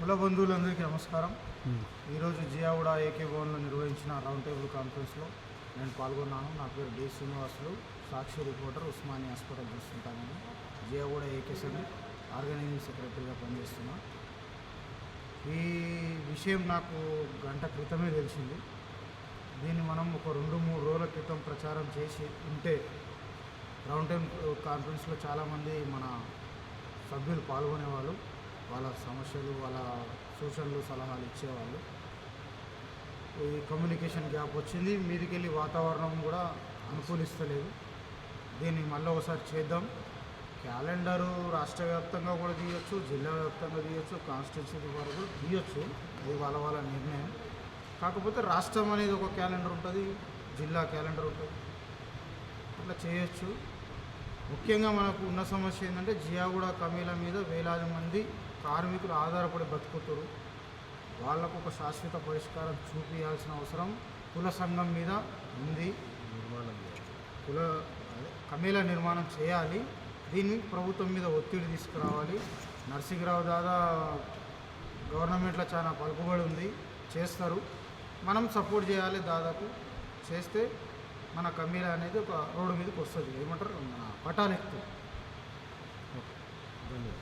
కుల బంధువులందరికీ నమస్కారం. ఈరోజు జియావుడ ఏకే భవన్లో నిర్వహించిన రౌండ్ టేబుల్ కాన్ఫరెన్స్లో నేను పాల్గొన్నాను. నా పేరు D Srinivasulu. Sakshi reporter Osmani hospital చూస్తుంటాను. జియావుడ ఏకేసని ఆర్గనైజింగ్ సెక్రటరీగా పనిచేస్తున్నా. ఈ విషయం నాకు గంట క్రితమే తెలిసింది. దీన్ని మనం ఒక రెండు మూడు రోజుల క్రితం ప్రచారం చేసి ఉంటే రౌండ్ టేబుల్ కాన్ఫరెన్స్లో చాలామంది మన సభ్యులు పాల్గొనేవాళ్ళు. వాళ్ళ సమస్యలు వాళ్ళ సూచనలు సలహాలు ఇచ్చేవాళ్ళు. ఈ కమ్యూనికేషన్ గ్యాప్ వచ్చింది. మీదికెళ్ళి వాతావరణం కూడా అనుకూలిస్తలేదు. దీన్ని మళ్ళీ ఒకసారి చేద్దాం. క్యాలెండరు రాష్ట్ర వ్యాప్తంగా కూడా తీయొచ్చు జిల్లా వ్యాప్తంగా తీయొచ్చు కాన్స్టిట్యూన్సీ వరకు తీయొచ్చు. అది వాళ్ళ వాళ్ళ నిర్ణయం. కాకపోతే రాష్ట్రం అనేది ఒక క్యాలెండర్ ఉంటుంది జిల్లా క్యాలెండర్ ఉంటుంది. అట్లా చేయొచ్చు. ముఖ్యంగా మనకు ఉన్న సమస్య ఏంటంటే జియాగూడ కమీల మీద వేలాది మంది కార్మికులు ఆధారపడి బతుకుతారు. వాళ్ళకు ఒక శాశ్వత పరిష్కారం చూపించాల్సిన అవసరం కుల సంఘం మీద ఉంది. కుల అదే కమీల నిర్మాణం చేయాలి. దీన్ని ప్రభుత్వం మీద ఒత్తిడి తీసుకురావాలి. నరసింహరావు దాదా గవర్నమెంట్లో చాలా పలుకుబడి ఉంది. చేస్తారు. మనం సపోర్ట్ చేయాలి దాదాపు. చేస్తే మన కమీల అనేది ఒక రోడ్డు మీదకి వస్తుంది. ఏమంటారు? మన పటాలెక్తు ఓకే. ధన్యవాదాలు.